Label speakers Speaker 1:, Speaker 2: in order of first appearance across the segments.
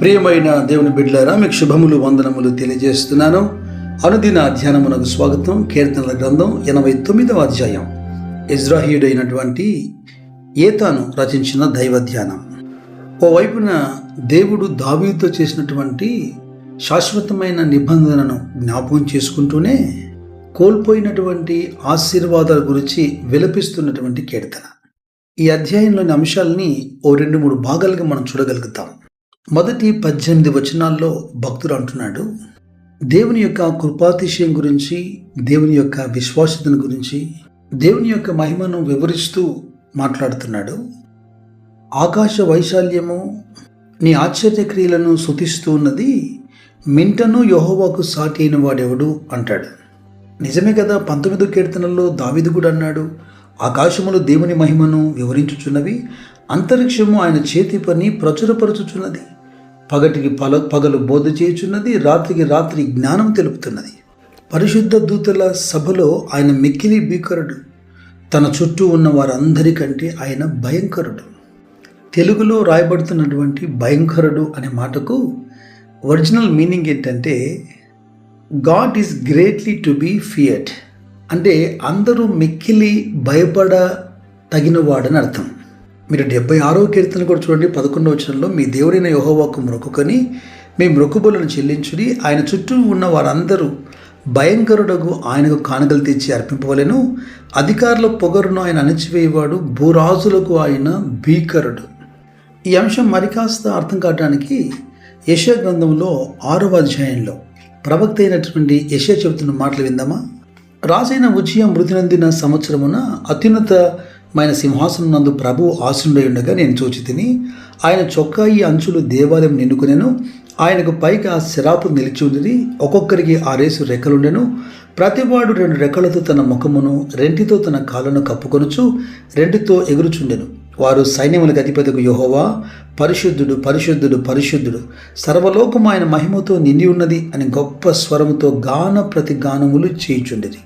Speaker 1: ప్రియమైన దేవుని బిడ్డలారా మీకు శుభములు వందనములు తెలియజేస్తున్నాను. అనుదిన ధ్యానమునకు స్వాగతం. కీర్తనల గ్రంథం ఎనభై తొమ్మిదవ అధ్యాయం. ఇజ్రాహీయుడైనటువంటి ఏతాను రచించిన దైవ ధ్యానం. ఓవైపున దేవుడు దావీతో చేసినటువంటి శాశ్వతమైన నిబంధనను జ్ఞాపకం చేసుకుంటూనే కోల్పోయినటువంటి ఆశీర్వాదాల గురించి విలపిస్తున్నటువంటి కీర్తన. ఈ అధ్యాయంలోని అంశాలని ఓ రెండు మూడు భాగాలుగా మనం చూడగలుగుతాం. మొదటి పద్దెనిమిది వచనాల్లో భక్తుడు అంటున్నాడు దేవుని యొక్క కృపాతిశయం గురించి దేవుని యొక్క విశ్వాసతను గురించి దేవుని యొక్క మహిమను వివరిస్తూ మాట్లాడుతున్నాడు. ఆకాశ వైశాల్యము నీ ఆశ్చర్యక్రియలను శుతిస్తూ ఉన్నది మింటను యహోవాకు సాటి అయిన వాడెవడు? అంటాడు. నిజమే కదా పంతొమ్మిదో కీర్తనల్లో దావిదు కూడా అన్నాడు ఆకాశములు దేవుని మహిమను వివరించుచున్నవి అంతరిక్షము ఆయన చేతి పని ప్రచురపరచుచున్నది. పగటికి పల పగలు బోధ చేయుచున్నది రాత్రికి రాత్రి జ్ఞానం తెలుపుతున్నది. పరిశుద్ధ దూతల సభలో ఆయన మిక్కిలి భీకరుడు. తన చుట్టూ ఉన్న వారందరికంటే ఆయన భయంకరుడు. తెలుగులో రాయబడుతున్నటువంటి భయంకరుడు అనే మాటకు ఒరిజినల్ మీనింగ్ ఏంటంటే God is greatly to be feared అంటే అందరూ మిక్కిలి భయపడ తగినవాడని అర్థం. మీరు డెబ్బై ఆరో కీర్తన కూడా చూడండి పదకొండవ వచనంలో మీ దేవుడైన యహోవాకు మొక్కుకొని మీ మొక్కుబులను చెల్లించుడి. ఆయన చుట్టూ ఉన్న వారందరూ భయంకరుడకు ఆయనకు కానుకలు తెచ్చి అర్పింపవలను. అధికారుల పొగరును ఆయన అణచివేయవాడు భూరాజులకు ఆయన భీకరుడు. ఈ అంశం మరికాస్త అర్థం కావడానికి యశ గ్రంథంలో ఆరవ అధ్యాయంలో ప్రవక్త అయినటువంటి యశ చెబుతున్న మాటలు విందామా? రాజైన ఉచియ మృతి నందిన సంవత్సరమున అత్యున్నతమైన సింహాసనం నందు ప్రభు ఆసుండై ఉండగా నేను చూచి తిని ఆయన ఈ అంచులు దేవాలయం నిండుకునేను ఆయనకు పైగా శిరాపు నిలిచి ఉన్నది ఒక్కొక్కరికి ఆరేసు రెక్కలుండెను. ప్రతివాడు రెండు రెక్కలతో తన ముఖమును రెంటితో తన కాళ్ళను కప్పుకొనుచు రెంటితో ఎగురుచుండెను. వారు సైన్యములకు అధిపతికు యహోవా పరిశుద్ధుడు పరిశుద్ధుడు పరిశుద్ధుడు. సర్వలోకం ఆయన మహిమతో నిండి ఉన్నది అని గొప్ప స్వరముతో గాన ప్రతి గానములు చేయుచుండేది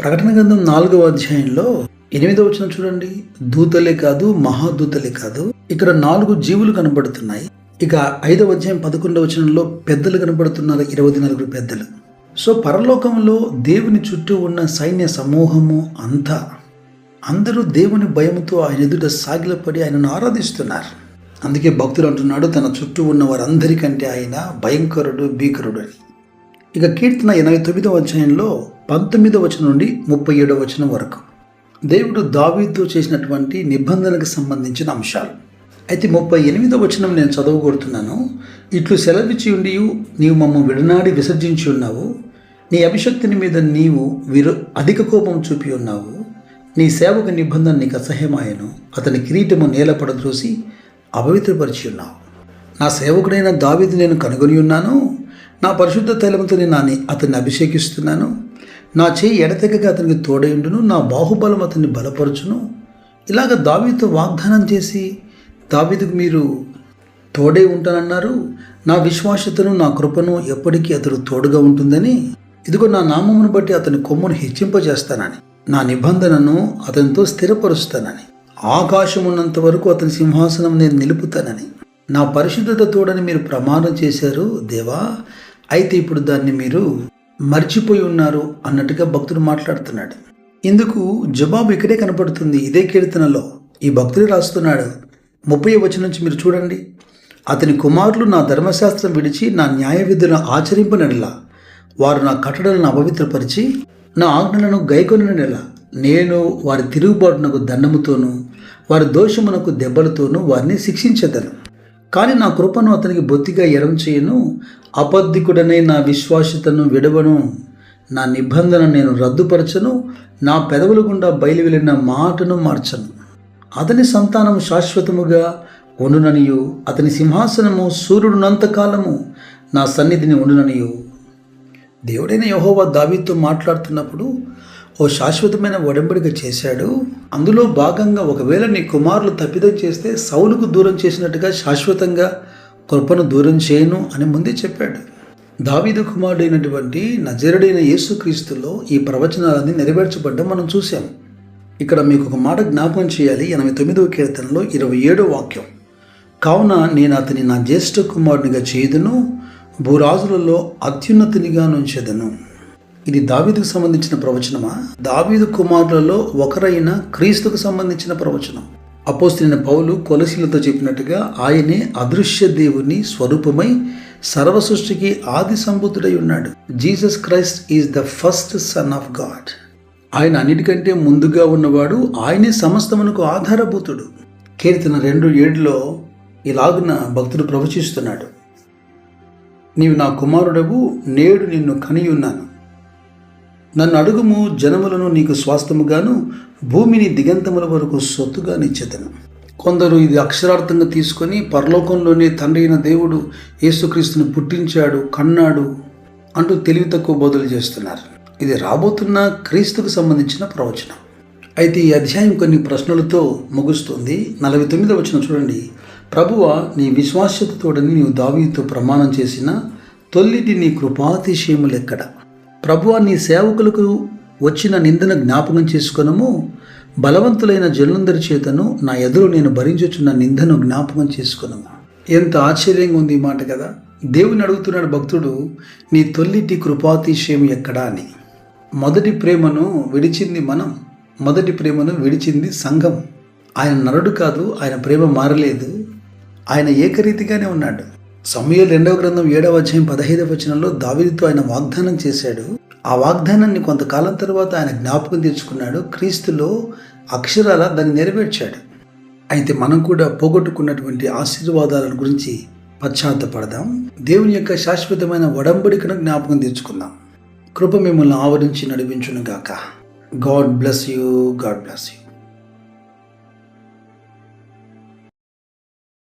Speaker 1: ప్రకటన గ్రంథం నాలుగవ అధ్యాయంలో ఎనిమిదవ వచనం చూడండి. దూతలే కాదు మహాదూతలే కాదు ఇక్కడ నాలుగు జీవులు కనబడుతున్నాయి. ఇక ఐదవ అధ్యాయం పదకొండవ వచనంలో పెద్దలు కనబడుతున్నారు ఇరవై నలుగురు పెద్దలు. సో పరలోకంలో దేవుని చుట్టూ ఉన్న సైన్య సమూహము అంతా. అందరూ దేవుని భయముతో ఆయన ఎదుట సాగిలపడి ఆయనను ఆరాధిస్తున్నారు. అందుకే భక్తులు అంటున్నాడు తన చుట్టూ ఉన్న వారందరికంటే ఆయన భయంకరుడు భీకరుడు అని. ఇక కీర్తన ఎనభై తొమ్మిదవ అధ్యాయంలో పంతొమ్మిదవ వచనం నుండి ముప్పై ఏడవ వచనం వరకు. దేవుడు దావీతో చేసినటువంటి నిబంధనలకు సంబంధించిన అంశాలు. అయితే ముప్పై ఎనిమిదవ వచనం నేను చదవకూడుతున్నాను ఇట్లు సెలవిచ్చి ఉండి నీవు మమ్మ విడనాడి విసర్జించి ఉన్నావు. నీ అభిషక్తిని మీద నీవు విరు అధిక కోపం చూపి ఉన్నావు. నీ సేవక నిబంధన నీకు అసహ్యమాయను. అతని కిరీటము నేలపడ చూసి అపవిత్రపరిచి ఉన్నావు. నా సేవకుడైన దావీది నేను కనుగొని ఉన్నాను నా పరిశుద్ధ తైలంతో నేను నాని అతన్ని అభిషేకిస్తున్నాను. నా చేయి ఎడతెగక అతనికి తోడైండును నా బాహుబలం అతన్ని బలపరచును. ఇలాగ దావీతో వాగ్దానం చేసి దావీదుకు మీరు తోడే ఉంటానన్నారు. నా విశ్వాసతను నా కృపను ఎప్పటికీ అతడు తోడుగా ఉంటుందని. ఇదిగో నా నామమును బట్టి అతని కొమ్మును హెచ్చింపజేస్తానని. నా నిబంధనను అతనితో స్థిరపరుస్తానని. ఆకాశం ఉన్నంత వరకు అతని సింహాసనం నేను నిలుపుతానని. నా పరిశుద్ధత తోడని మీరు ప్రమాణం చేశారు దేవా. అయితే ఇప్పుడు దాన్ని మీరు మర్చిపోయి ఉన్నారు అన్నట్టుగా భక్తుడు మాట్లాడుతున్నాడు. ఇందుకు జవాబు ఇక్కడే కనపడుతుంది. ఇదే కీర్తనలో ఈ భక్తుడు రాస్తున్నాడు. ముప్పై వచ్చిన నుంచి మీరు చూడండి. అతని కుమారులు నా ధర్మశాస్త్రం విడిచి నా న్యాయ విధులను ఆచరింపనడిలా. వారు నా కట్టడలను అపవిత్రపరిచి నా ఆజ్ఞలను గైకొనెల నేను వారి తిరుగుబాటునకు దండముతోనూ వారి దోషమునకు దెబ్బలతోనూ వారిని శిక్షించదను. కానీ నా కృపను అతనికి బొత్తిగా ఎరం చేయను. అబద్ధికుడనే నా విశ్వాసతను విడవను. నా నిబంధన నేను రద్దుపరచను. నా పెదవుల గుండా బయలు వెళ్ళిన మాటను మార్చను. అతని సంతానం శాశ్వతముగా ఉండుననియు. అతని సింహాసనము సూర్యుడునంతకాలము నా సన్నిధిని ఉండుననియు. దేవుడైన యహోవా దావీతో మాట్లాడుతున్నప్పుడు ఓ శాశ్వతమైన ఒడంబడిక చేశాడు. అందులో భాగంగా ఒకవేళ నీ కుమారులు తప్పిదం చేస్తే సౌలుకు దూరం చేసినట్టుగా శాశ్వతంగా కృపను దూరం చేయను అని ముందే చెప్పాడు. దావీదు కుమారుడైనటువంటి నజరుడైన యేసుక్రీస్తులో ఈ ప్రవచనాలన్నీ నెరవేర్చబడ్డం మనం చూసాం ఇక్కడ మీకు ఒక మాట జ్ఞాపకం చేయాలి. ఎనభై తొమ్మిదవ కీర్తనలో ఇరవై ఏడో వాక్యం. కావున నేను అతని నా జ్యేష్ఠ కుమారునిగా చేయుదును భూరాజులలో అత్యున్నతినిగా నుంచెదను. ఇది దావీదుకు సంబంధించిన ప్రవచనమా? దావీదు కుమారులలో ఒకరైన క్రీస్తుకు సంబంధించిన ప్రవచనం. అపోస్తున్న పౌలు కొలసీలతో చెప్పినట్టుగా ఆయనే అదృశ్య దేవుని స్వరూపమై సర్వ సృష్టికి ఆది సంబుద్ధుడై ఉన్నాడు. Jesus Christ is the first son of God. ఆయన అన్నిటికంటే ముందుగా ఉన్నవాడు ఆయనే సమస్తమునకు ఆధారభూతుడు. కీర్తన రెండు ఏడులో ఇలాగున భక్తుడు ప్రవచిస్తున్నాడు. నీవు నా కుమారుడవు నేడు నిన్ను కనియున్నాను. నన్ను అడుగుము జనములను నీకు స్వాస్థముగాను భూమిని దిగంతముల వరకు సొత్తుగా నిచ్చెదను. కొందరు ఇది అక్షరార్థంగా తీసుకొని పరలోకంలోనే తండ్రి అయిన దేవుడు యేసుక్రీస్తుని పుట్టించాడు కన్నాడు అంటూ తెలివి తక్కువ బోధలు చేస్తున్నారు. ఇది రాబోతున్న క్రీస్తుకు సంబంధించిన ప్రవచనం. అయితే ఈ అధ్యాయం కొన్ని ప్రశ్నలతో ముగుస్తుంది. నలభై తొమ్మిది వచ్చిన చూడండి. ప్రభువ నీ విశ్వాస్యతతోడని నీవు దావీతో ప్రమాణం చేసిన తొల్లిటి నీ కృపాతిశయములెక్కడ? ప్రభువ నీ సేవకులకు వచ్చిన నిందన జ్ఞాపకం చేసుకునము. బలవంతులైన జనులందరి చేతను నా ఎదురు నేను భరించుచున్న నిందను జ్ఞాపకం చేసుకునము. ఎంత ఆశ్చర్యంగా ఉంది ఈ మాట కదా. దేవుని అడుగుతున్నాడు భక్తుడు నీ తొల్లిటి కృపాతిశయం ఎక్కడా అని. మొదటి ప్రేమను విడిచింది మనం మొదటి ప్రేమను విడిచింది సంఘం. ఆయన నరుడు కాదు ఆయన ప్రేమ మారలేదు. ఆయన ఏకరీతిగానే ఉన్నాడు. సమయం రెండవ గ్రంథం ఏడవ అధ్యాయం పదహైదవ వచనంలో దావీదుతో ఆయన వాగ్దానం చేశాడు. ఆ వాగ్దానాన్ని కొంతకాలం తర్వాత ఆయన జ్ఞాపకం తెచ్చుకున్నాడు. క్రీస్తులో అక్షరాల దాన్ని నెరవేర్చాడు. అయితే మనం కూడా పోగొట్టుకున్నటువంటి ఆశీర్వాదాల గురించి పశ్చాత్తపడదాం. దేవుని యొక్క శాశ్వతమైన ఒడంబడికను జ్ఞాపకం తెచ్చుకుందాం. కృప మిమ్మల్ని ఆవరించి నడిపించును గాక God bless you. God bless you.